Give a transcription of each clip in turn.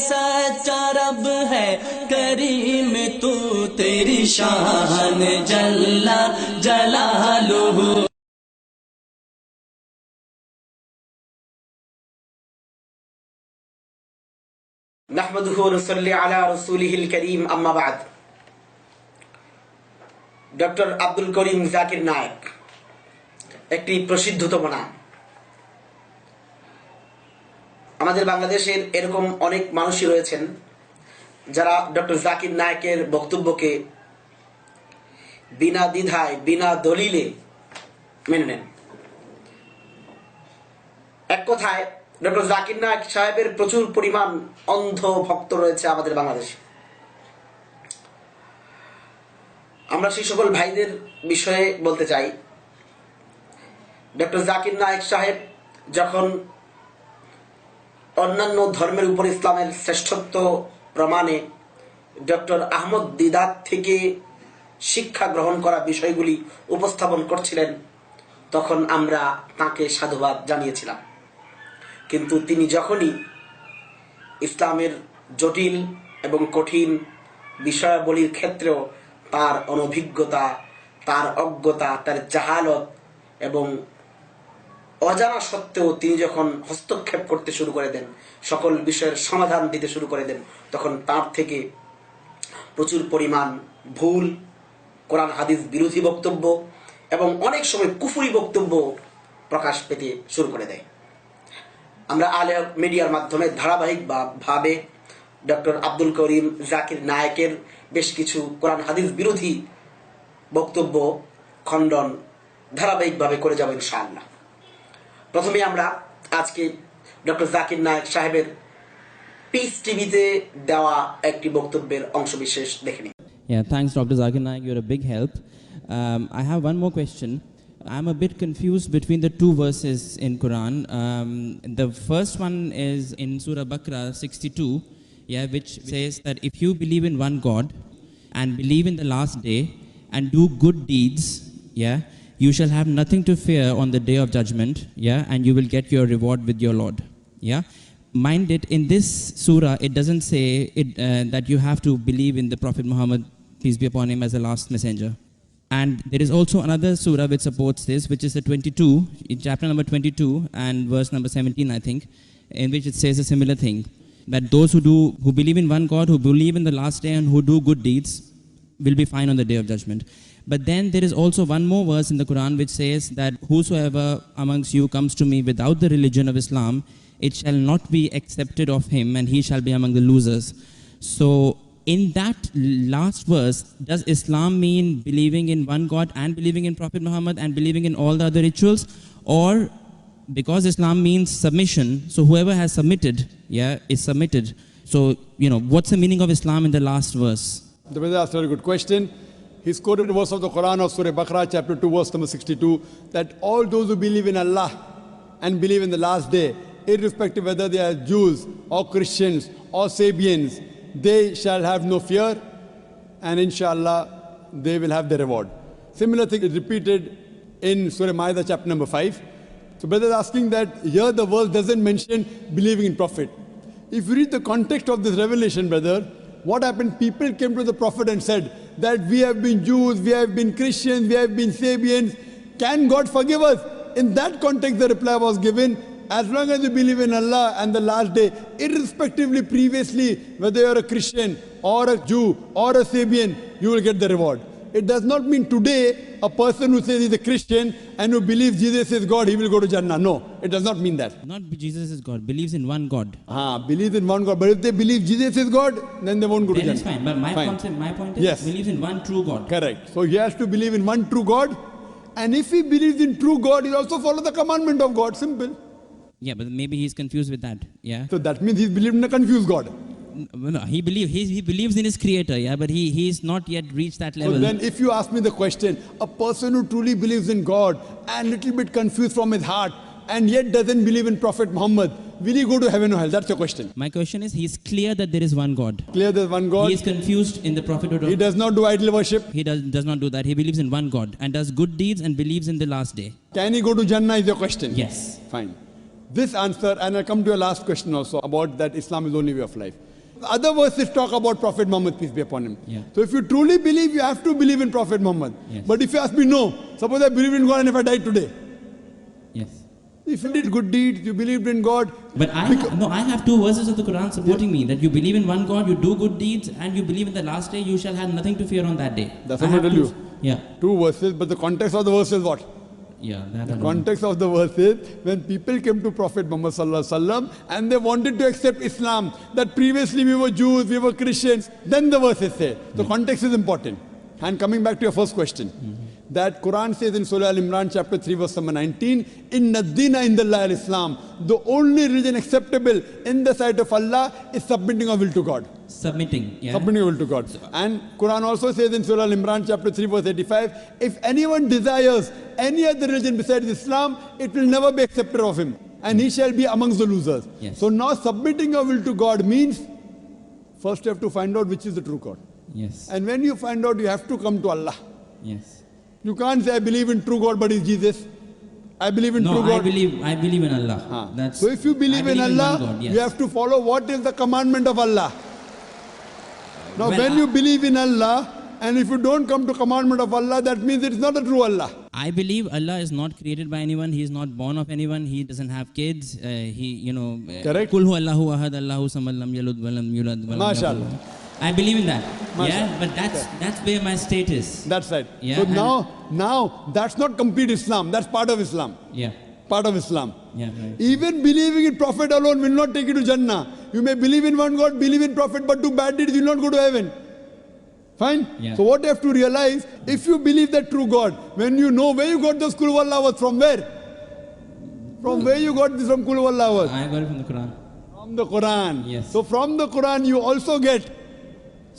सच्चा रब है करीम तू तेरी शान जल्ला जलालुहु নাহমাদুহু নসল্লি আলা রসুলিহিল করিম আম্মা বাদ ডক্টর আব্দুল করিম জাকির নায়ক একটি প্রসিদ্ধতম নাম আমাদের বাংলাদেশের এরকম অনেক মানুষই রয়েছেন যারা ডক্টর জাকির নায়কের বক্তব্যকে বিনা দ্বিধায়, বিনা দলিলে মেনে নেন। এক কথায়, ডক্টর জাকির নায়ক সাহেবের প্রচুর পরিমাণ অন্ধ ভক্ত রয়েছে আমাদের বাংলাদেশে। আমরা সেই সকল ভাইদের বিষয়ে বলতে চাই, ডক্টর জাকির নায়ক সাহেব যখন অন্যান্য ধর্মের উপর ইসলামের শ্রেষ্ঠত্ব প্রমাণে ডক্টর আহমদ দিদার থেকে শিক্ষা গ্রহণ করা বিষয়গুলি উপস্থাপন করছিলেন, তখন আমরা তাকে সাধুবাদ জানিয়েছিলাম। কিন্তু তিনি যখনই ইসলামের জটিল এবং কঠিন বিষয়াবলীর ক্ষেত্রেও তার অনভিজ্ঞতা, তার অজ্ঞতা, তার জাহালত এবং অজানা সত্ত্বেও তিনি যখন হস্তক্ষেপ করতে শুরু করে দেন, সকল বিষয়ের সমাধান দিতে শুরু করে দেন, তখন তার থেকে প্রচুর পরিমাণ ভুল, কোরআন, হাদিস বিরোধী বক্তব্য এবং অনেক সময় কুফুরি বক্তব্য প্রকাশ পেতে শুরু করে দেয়। আমরা আলে মিডিয়ার মাধ্যমে ধারাবাহিক বা ভাবে ডক্টর আব্দুল করিম জাকির নায়কের বেশ কিছু কোরআন, হাদিস বিরোধী বক্তব্য খণ্ডন ধারাবাহিকভাবে করে যাব ইনশাআল্লাহ। প্রথমে আমরা আজকে ডক্টর জাকির নায়ক সাহেবের পিস টিভিতে দেওয়া একটি বক্তব্যের অংশবিশেষ দেখে নিই Yeah, thanks, Dr. Zakir Naik. You're a big help. Um, I have one more question. I'm a bit confused between the two verses in Quran. Um, the first one is in Surah Bakra 62, yeah, which says that if you believe in one God and believe in the last day and do good deeds, yeah, you shall have nothing to fear on the day of judgment, yeah, and you will get your reward with your Lord, yeah. Mind it, in this surah, it doesn't say it, uh, that you have to believe in the Prophet Muhammad, peace be upon him, as the last messenger. And there is also another surah which supports this, which is the 22, in chapter number 22 and verse number 17, I think, in which it says a similar thing that those who do who believe in one God, who believe in the last day, and who do good deeds, will be fine on the day of judgment. But then there is also one more verse in the Quran which says that whosoever amongst you comes to me without the religion of Islam, it shall not be accepted of him, and he shall be among the losers. So, in that last verse, does Islam mean believing in one God and believing in Prophet Muhammad and believing in all the other rituals? Or because Islam means submission, so whoever has submitted, yeah, is submitted. So, you know, what's the meaning of Islam in the last verse? The brother asked a very good question. He's quoted a verse of the Quran of Surah Baqarah, chapter 2, verse number 62, that all those who believe in Allah and believe in the last day, irrespective whether they are Jews or Christians or Sabians, they shall have no fear and inshallah they will have their reward. Similar thing is repeated in Surah Ma'idah, chapter number 5. So, brother is asking that here the verse doesn't mention believing in Prophet. If you read the context of this revelation, brother, what happened? People came to the Prophet and said that we have been Jews, we have been Christians, we have been Sabians. Can God forgive us? In that context, the reply was given as long as you believe in Allah and the last day, irrespectively previously, whether you're a Christian or a Jew or a Sabian, you will get the reward. It does not mean today a person who says he's a Christian and who believes Jesus is God, he will go to Jannah. No, it does not mean that. Not Jesus is God, believes in one God. Ah, believes in one God. But if they believe Jesus is God, then they won't go to Then it's Jannah. fine. But my Fine. concept, my point is, Yes. believes in one true God. Correct. So he has to believe in one true God. And if he believes in true God, he also follow the commandment of God. Simple. Yeah, but maybe he's confused with that. Yeah. So that means he's believed in a confused God. No, he believe he, he believes in his creator. Yeah, but he he's not yet reached that level. So then if you ask me the question, a person who truly believes in God and little bit confused from his heart and yet doesn't believe in Prophet Muhammad, will he go to heaven or hell? That's your question. My question is, he's clear that there is one God. Clear there's one God. He is confused in the prophethood. He does not do idol worship. he does does not do that. He believes in one God and does good deeds and believes in the last day. Can he go to Jannah is your question. Yes. Fine. This answer, and I'll come to your last question also about that Islam is the only way of life. Other verses talk about Prophet Muhammad, peace be upon him. Yeah. So if you truly believe, you have to believe in Prophet Muhammad. Yes. But if you ask me, no, suppose I believe in God and if I die today, Yes. if you did good deeds, you believed in God, But I no, I have two verses of the Quran supporting me that you believe in one God, you do good deeds, and you believe in the last day, you shall have nothing to fear on that day. That's I what I tell you. Yeah, two verses, but the context of the verse is what? Yeah, that I. Context of the verse is when people came to Prophet Muhammad sallallahu alaihi wasallam and they wanted to accept Islam, that previously we were Jews, we were Christians, then the verses say. The mm-hmm. context is important. And coming back to your first question, mm-hmm. That Quran says in Surah Al-Imran chapter 3 verse number 19, Inna dina in the Islam. The only religion acceptable in the sight of Allah is submitting our will to God. Submitting. Yeah. Submitting your will to God. And Quran also says in Surah Al-Imran chapter 3 verse 85, if anyone desires any other religion besides Islam, it will never be accepted of him. And he hmm. shall be amongst the losers. Yes. So now submitting your will to God means first you have to find out which is the true God. Yes. And when you find out, you have to come to Allah. Yes. You can't say, I believe in true God, but it's Jesus. I believe in No, true I God. believe I believe in Allah. Ah. That's so if you believe, I in Allah, one God, yes. you have to follow what is the commandment of Allah. Now, Well, when I- you believe in Allah, and if you don't come to commandment of Allah, that means it's not a true Allah. I believe Allah is not created by anyone. He is not born of anyone. He doesn't have kids. Uh, he, you know, uh, Correct. Kulhu Allahu ahad, Allahu samad, lam yalud, yulad, wa lam Mashallah. yakul lahu- I believe in that. Mashallah. Yeah, but that's that's where my state is. That's right. Yeah, so now, now that's not complete Islam. That's part of Islam. Yeah, Part of Islam. yeah, right. Even believing in Prophet alone will not take you to Jannah. You may believe in one God, believe in Prophet, but do bad deeds, you will not go to heaven. Fine? Yeah. So what you have to realize, if you believe that true God, when you know where you got the Kul Wallah was from where? From where you got this from Kul Wallah was? I got it from the Quran. From the Quran. Yes. So from the Quran you also get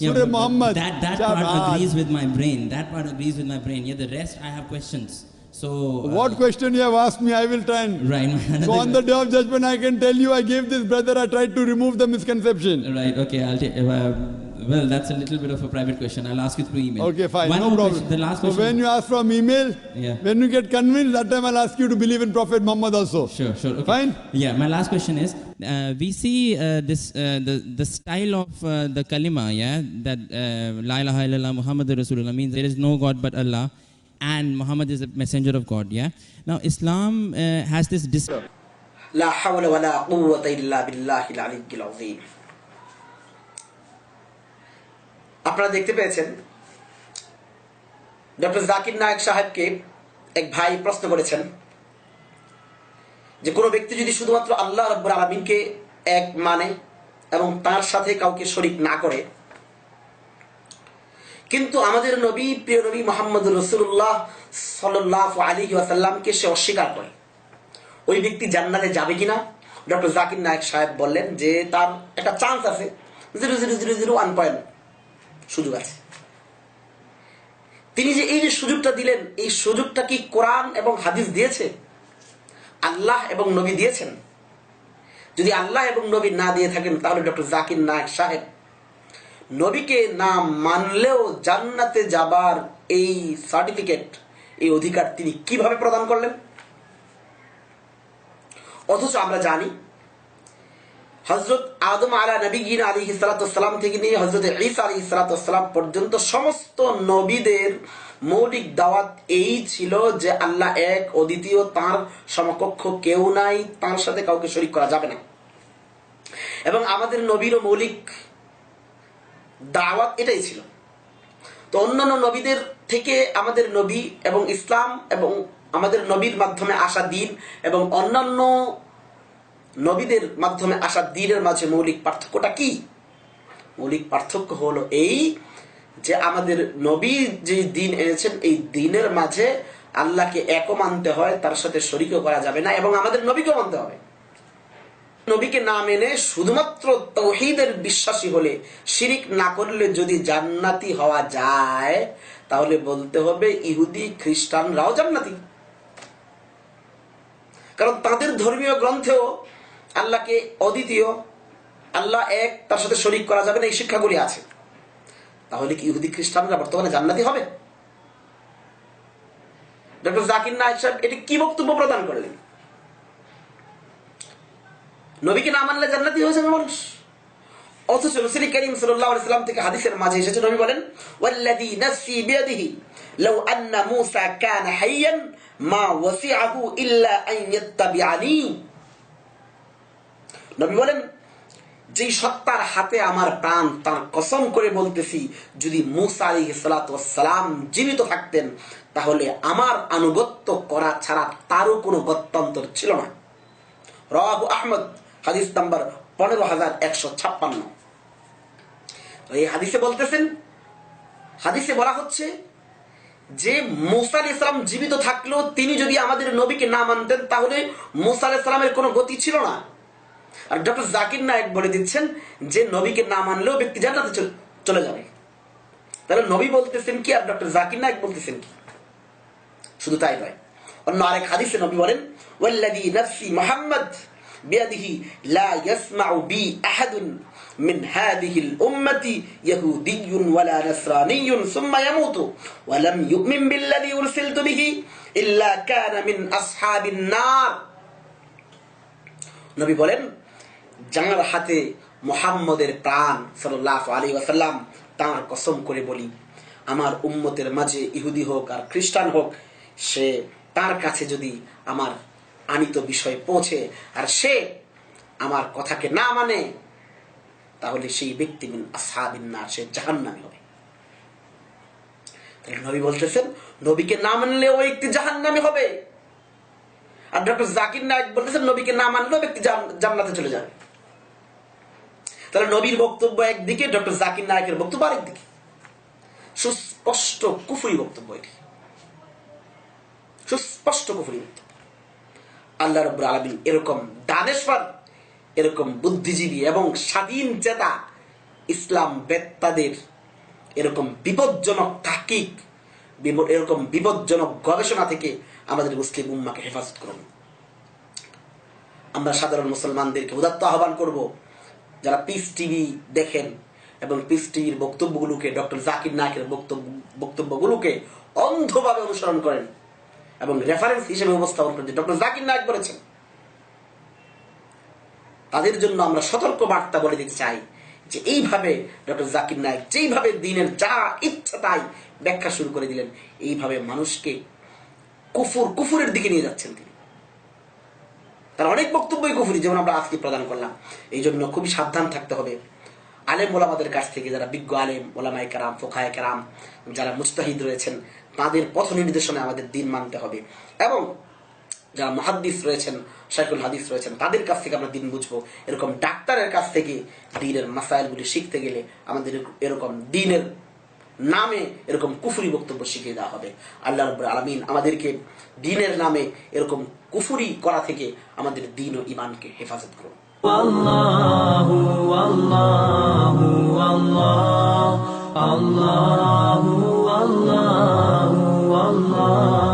Yeah, Surah but- but Muhammad. That that part agrees with my brain. That part agrees with my brain. Yeah, the rest I have questions. So uh, What question you have asked me, I will try and Right. So on the day of judgment, I can tell you, I gave this brother, I tried to remove the misconception. Right. Okay. I'll take. Uh, well, that's a little bit of a private question. I'll ask you through email. Okay, fine. One no problem. Question, the last question. So when you ask from email, yeah. when you get convinced, that time I'll ask you to believe in Prophet Muhammad also. Sure, sure. Okay. Fine? Yeah, my last question is, uh, we see uh, this uh, the, the style of uh, the kalima, yeah, that uh, La ilaha illallah Muhammad Rasulullah means there is no God but Allah and Muhammad is a messenger of God, yeah. Now, Islam uh, has this... Dis- La hawla wa la quwwata illa billahi al-aliyyil azim. আপনারা দেখতে পেয়েছেন, doctor Zakir Naik সাহেবকে এক ভাই প্রশ্ন করেছেন যে কোনো ব্যক্তি যদি শুধুমাত্র আল্লাহ রব্বুল আলমিনকে এক মানে এবং তার সাথে কাউকে শরিক না করে, কিন্তু আমাদের নবী, প্রিয় নবী মোহাম্মদ রসুল্লাহ সাল্লাহ আলী ওয়াসাল্লামকে সে অস্বীকার করে। ওই ব্যক্তি জান্নাতে যাবে কিনা? ডক্টর জাকির নায়ক সাহেব বললেন যে তার একটা চান্স আছে zero zero zero zero one point সুযোগ আছে। তিনি যে এই যে সুযোগটা দিলেন, এই সুযোগটা কি কোরআন এবং হাদিস দিয়েছে? আল্লাহ এবং নবী দিয়েছেন। যদি আল্লাহ এবং নবী না দিয়ে থাকেন, তাহলে ডক্টর জাকির নায়ক সাহেব নবীকে না মানলেও জান্নাতে যাবার এই সার্টিফিকেট এই অধিকার তিনি কীভাবে প্রদান করলেন? অথচ আমরা জানি হজরত আদম আলা নবীন আলী সালাতাম থেকে নিয়ে হজরত ঈসা আলী সালাতাম পর্যন্ত সমস্ত নবীদের মৌলিক দাওয়াত এই ছিল যে আল্লাহ এক অদ্বিতীয় তার সমকক্ষ কেউ নাই, তার সাথে কাউকে শরিক করা যাবে না। এবং আমাদের নবীরও মৌলিক দাওয়াত এটাই ছিল। তো অন্যান্য নবীদের থেকে আমাদের নবী এবং ইসলাম এবং আমাদের নবীর মাধ্যমে আসা দিন এবং অন্যান্য নবীদের মাধ্যমে আসা দিনের মাঝে মৌলিক পার্থক্যটা কি? মৌলিক পার্থক্য হলো এই যে আমাদের নবী যে দিন এনেছেন, এই দিনের মাঝে আল্লাহকে একও মানতে হয়, তার সাথে শরিকও করা যাবে না এবং আমাদের নবীকেও মানতে হবে। নবীকে না মেনে শুধুমাত্র তৌহিদের বিশ্বাসী হলে, শিরিক না করলে যদি জান্নাতি হওয়া যায়, তাহলে বলতে হবে ইহুদি, খ্রিস্টানরাও জান্নাতি। কারণ তাদের ধর্মীয় গ্রন্থেও আল্লাহকে অদ্বিতীয়, আল্লাহ এক, তার সাথে শরিক করা যাবে না, এই শিক্ষাগুলি আছে। তাহলে কি ইহুদি খ্রিস্টানরা বর্তমানে জান্নাতি হবে? ডক্টর জাকির নায়ক সাহেব এটি কি বক্তব্য প্রদান করলেন? নবীকে না মানলে জান্নাতি হয়ে যাবে মানুষ। অথচ রসুল করিম সাল্লাম থেকে হাদিসের মাঝে এসেছে নবী বলেন, ওয়াল্লাযী নাফসি বিয়াদিহি, লাউ আন্না মূসা কানা হাইয়ান মা ওয়াসিআহু ইল্লা আন ইয়াত্তাবিআনি। নবী বলেন, যেই সত্তার হাতে আমার প্রাণ, তার কসম করে বলতেছি, যদি মুসা সালাম জীবিত থাকতেন, তাহলে আমার আনুগত্য করা ছাড়া তারও কোনো গত্যন্তর ছিল না। রাহু আহমদ, হাদিস নাম্বার পনেরো হাজার একশো ছাপ্পান্ন। এই হাদিসে বলতেছেন, হাদিসে বলা হচ্ছে, যে মুসা আলি ইসলাম জীবিত থাকলেও তিনি যদি আমাদের নবীকে না মানতেন, তাহলে মুসা আলি ইসলামের কোনো গতি ছিল না। আর ডক্টর জাকির নায়ক বলে দিচ্ছেন যে নবীকে না মানলেও ব্যক্তি জান্নাতে চলে যাবে। তাহলে নবী বলতেছেন কি আর ডক্টর জাকির নায়ক বলতেছেন কি? শুধু তাই নয়। অন্য আরেক হাদিসে নবী বলেন নাফসি মুহাম্মদ বিয়াদিহি লা ইয়াসমাউ বি আহাদুন মিন উম্মতি ইয়াহুদিয়্যুন ওয়ালা নাসরানিয়্যুন সুম্মা ইয়ামুতু ওয়া লাম ইউমিন উরসিলতু বিহি ইল্লা কানা মিন আসহাবিন নার। নবী বলেন যাঁর হাতে মোহাম্মদের প্রাণ সাল্লাহ আলী ওয়াসাল্লাম তাঁর কসম করে বলি, আমার উম্মতের মাঝে ইহুদি হোক আর খ্রিস্টান হোক, সে তার কাছে যদি আমার আনিত বিষয় পৌঁছে আর সে আমার কথাকে না মানে তাহলে সেই ব্যক্তি মিন আসহাবিন না সে জাহান্নামী হবে। তাহলে নবী বলতেছেন, নবীকে না মানলে ওই ব্যক্তি জাহান্নামী হবে। আর ডক্টর জাকির নায়ক বলতেছেন, নবীকে না মানলেও ব্যক্তি জান- জান্নাতে চলে যাবে। তাহলে নবীর বক্তব্য একদিকে, ডক্টর জাকির নায়কের বক্তব্য আরেকদিকে। সুস্পষ্ট কুফুরি বক্তব্য এটি। সুস্পষ্ট কুফুরি বক্তব্য। আল্লাহ রব্বুল আলমিন এরকম দানেশ্বর, এরকম বুদ্ধিজীবী এবং স্বাধীন চেতা ইসলাম বেত্তাদের এরকম বিপজ্জনক তাকিক এরকম বিপজ্জনক গবেষণা থেকে আমাদের মুসলিম উম্মাকে হেফাজত করুন। আমরা সাধারণ মুসলমানদেরকে উদাত্ত আহ্বান করব যারা পিস টিভি দেখেন এবং পিস টিভির বক্তব্যগুলোকে ডক্টর জাকির নায়কের বক্তব্য, বক্তব্যগুলোকে অন্ধভাবে অনুসরণ করেন এবং রেফারেন্স হিসেবে উপস্থাপন করেন ডক্টর জাকির নায়ক বলেছেন। তাদের জন্য আমরা সতর্ক বার্তা বলে দিতে চাই যে এইভাবে ডক্টর জাকির নায়ক যেইভাবে দিনের যা ইচ্ছা তাই ব্যাখ্যা শুরু করে দিলেন, এইভাবে মানুষকে কুফুর, কুফুরের দিকে নিয়ে যাচ্ছেন তিনি। তার অনেক বক্তব্যই কুফুরি, যেমন আমরা আজকে প্রদান করলাম। এই জন্য খুবই সাবধান থাকতে হবে। আলেম ওলামাদের কাছ থেকে, যারা বিজ্ঞ আলেম ওলামাই কারাম, ফোকায় কারাম, যারা মুস্তাহিদ রয়েছেন, তাদের পথ নির্দেশনে আমাদের দিন মানতে হবে। এবং যারা মহাদ্দিস রয়েছেন শাইকুল হাদিস রয়েছেন, তাদের কাছ থেকে আমরা দিন বুঝব। এরকম ডাক্তারের কাছ থেকে দিনের মাসাইলগুলি শিখতে গেলে আমাদের এরকম দিনের নামে এরকম কুফুরি বক্তব্য শিখিয়ে দেওয়া হবে। আল্লাহ রব্বুল আলমিন আমাদেরকে দিনের নামে এরকম কুফুরি করা থেকে আমাদের দিন ও ইমানকে হেফাজত করুন। আল্লাহ আল্লাহ আল্লাহ আল্লাহ আল্লাহ।